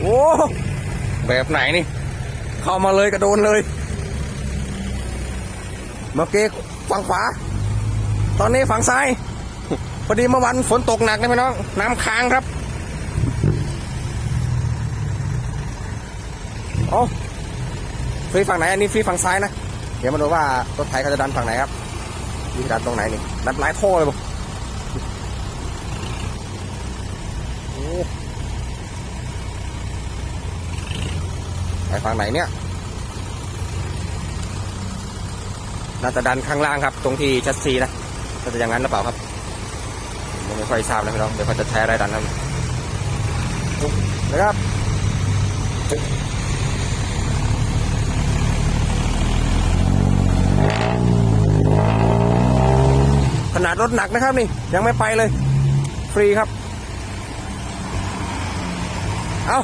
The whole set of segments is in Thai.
โอ้แบบไหนนี่ เข้ามาเลยกระโดนเลยเมื่อกี้ฝั่งขวา ตอนนี้ฝั่งซ้าย พอดีเมื่อวันฝนตกหนักนะพี่น้อง น้ำค้างครับโอ้ฟรีฝั่งไหน อันนี้ฟรีฝั่งซ้ายนะ เดี๋ยวมาดูว่ารถไถเขาจะดันฝั่งไหนครับ ดันตรงไหนนี่ ดันหลายท่อเลยบ่โอ้ไป ฝั่งไหนเนี่ย น่าจะดันข้างล่างครับ ตรงที่ชัดซีนะน่าจะอย่างนั้นหรือเปล่าครับไม่ค่อยทราบนะพี่น้องเดี๋ยวเขาจะใช้อะไรดันครับนะครับขนาดรถหนักนะครับนี่ ยังไม่ไปเลย ฟรีครับ เอา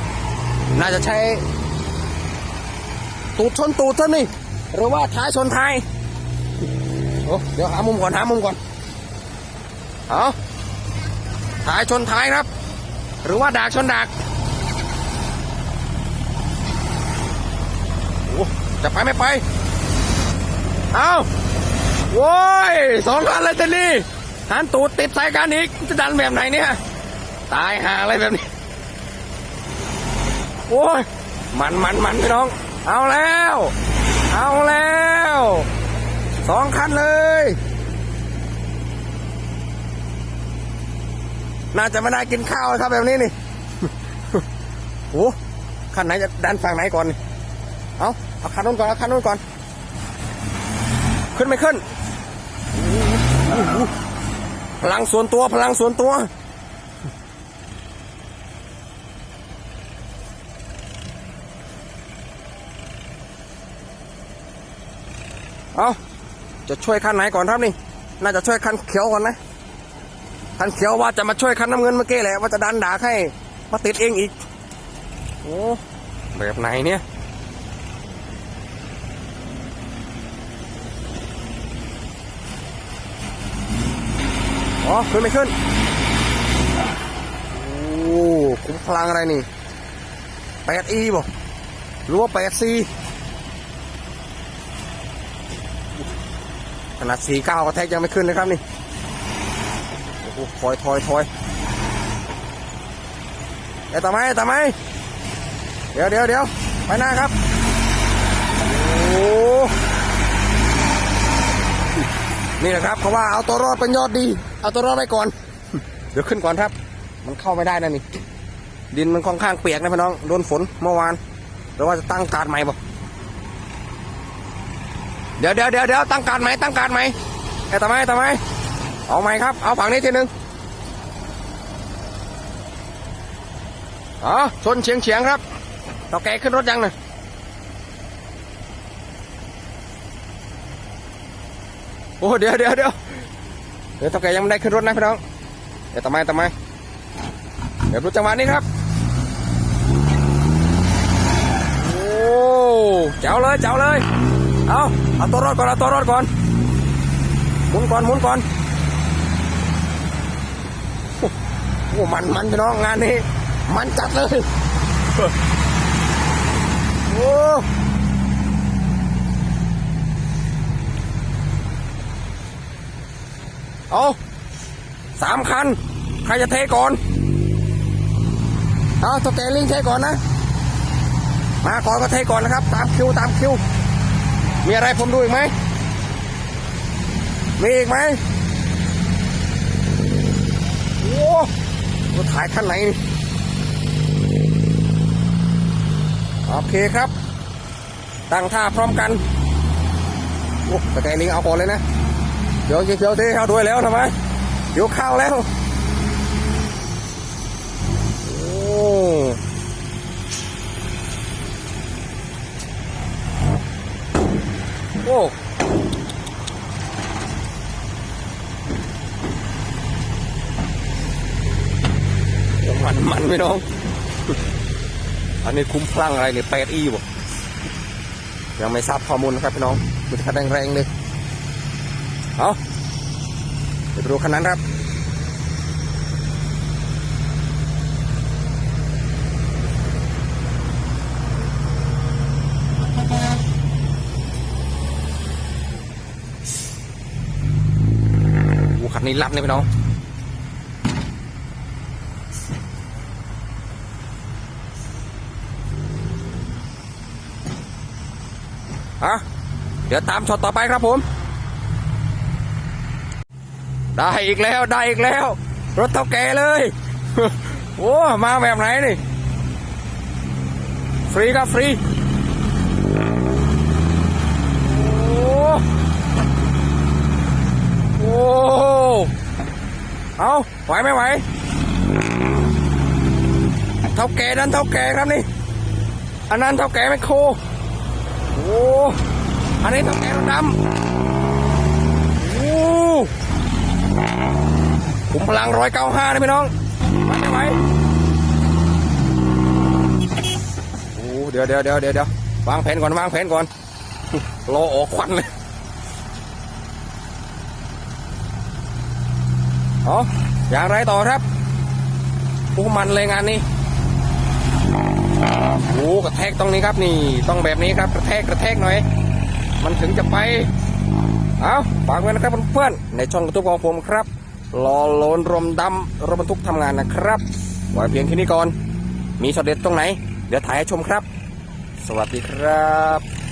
น่าจะใช้ ตูดชนตูดท่านนี่หรือว่าท้ายชนท้ายโอ้เดี๋ยวหามุมก่อนหามุมก่อนเอาท้ายชนท้ายครับ หรือว่าดากชนดากโอ้จะไปไม่ไป เอาโว้ยสองคันเลยจะนี่หันตูดติดใส่กันอีกจะดันแบบไหนเนี่ยตายหาอะไรแบบนี้โอ้ยมันมันมันพี่น้อง เอาแล้ว เอาแล้วสองคันเลย น่าจะไม่ได้กินข้าวเลยครับแบบนี้นี่โอ้คันไหนจะดันฝั่งไหนก่อนเอาเอาคันนู้นก่อนเอาคันนู้นก่อน ขึ้นไม่ขึ้นพลังส่วนตัวพลังส่วนตัว เอาจะช่วยคันไหนก่อนครับนี่ น่าจะช่วยคันเขียวก่อนนะคันเขียวว่าจะมาช่วยคันน้ำเงินเมื่อกี้แหละว่าจะดันด่าให้มาติดเองอีกโอ้แบบไหนเนี่ยอ๋อขึ้นไม่ขึ้น โอ้คุ้มพลังอะไรนี่ 8E บ่หรือว่า 8C ขนาดสี่เก้ากระแทกยังไม่ขึ้นเลยครับนี่โอ้โหถอยถอยถอยเดี๋ยวต่อไมต่อไมเดี๋ยวเดี๋ยวเดี๋ยวไปหน้าครับโอ้นี่แหละครับเพราะว่าเอาตัวรอดเป็นยอดดี เอาตัวรอดไปก่อน เดี๋ยวขึ้นก่อนครับ มันเข้าไม่ได้นะนี่ ดินมันค่อนข้างเปียกนะพี่น้องโดนฝนเมื่อวานหรือว่าจะตั้งการใหม่บ่ ดี๋ยวเดี๋ยวเดี๋ยวเดี๋ยวตั้งการไหมตั้งการไหมไอ้ทำไมทำไมเอาไหมครับ เอาฝั่งนี้ทีหนึ่งอ๋อชนเฉียงเฉียงครับต่อแกขึ้นรถยังนะโอ้เดี๋ยวเดี๋ยวเดี๋ยวเดี๋ยวต่อแกยังไม่ได้ขึ้นรถนะพี่น้องเดี๋ยวทำไมทำไมเดี๋ยวดูจังหวะนี้ครับโอ้เจ๋วเลยเจ๋วเลย เอาเอาตัวรอดก่อนเอาตัวรอดก่อนหมุนก่อนหมุนก่อนโอ้โหมันมันพี่น้องงานนี้มันจัดเลยโอ้เอาสามคัน ใครจะเทก่อน เอาตัวแกลิงเทก่อนนะ มาก่อนก็เทก่อนนะครับ ตามคิวตามคิว มีอะไรผมดูอีกไหม มีอีกไหม โอ้รถถ่ายคันไหนนี่ โอเคครับ ตั้งท่าพร้อมกัน โอ้แต่แกนี้เอาก่อนเลยนะ เดี๋ยวเดี๋ยวเดี๋ยวเอาด้วยแล้วทำไม เดี๋ยวเข้าแล้ว โอ้ โอ้มันมันไม่น้อง อันนี้คุ้มพลังอะไรเนี่ยแปดอีบ่ยังไม่ทราบข้อมูลนะครับพี่น้องมันจะแรงแรงๆเลย เอาเดี๋ยวไปดูคันนั้นครับ นี้ลัดนี่พี่น้อง อะ เดี๋ยวตามช็อตต่อไปครับผม ได้อีกแล้วได้อีกแล้ว รถเท่าแก่เลย โอ้ มาแบบไหนนี่ ฟรีครับฟรี โอ้โอ้เอาไหวไม่ไหว เท่าแก่นั้นเท่าแก่ครับนี่ อันนั้นเท่าแก่ไม่โค โอ้ อันนี้เท่าแก่รถดำโอ้ผมพลังร้อยเก้าห้านะพี่น้องไหวไม่ไหว โอ้เดี๋ยวเดี๋ยวเดี๋ยวเดี๋ยวเดี๋ยววางแผนก่อนวางแผนก่อน รอออกควันเลย เอาอย่างไรต่อครับโอ้มันเลยงานนี้โอ้กระแทกตรงนี้ครับนี่ ต้องแบบนี้ครับกระแทกกระแทกหน่อย มันถึงจะไป เอาฝากไว้นะครับเพื่อนๆในช่องกระตุกของผมครับรอโลนรมดำรถบรรทุกทำงานนะครับไว้เพียงแค่นี้ก่อน มีช็อตเด็ดตรงไหน เดี๋ยวถ่ายให้ชมครับ สวัสดีครับ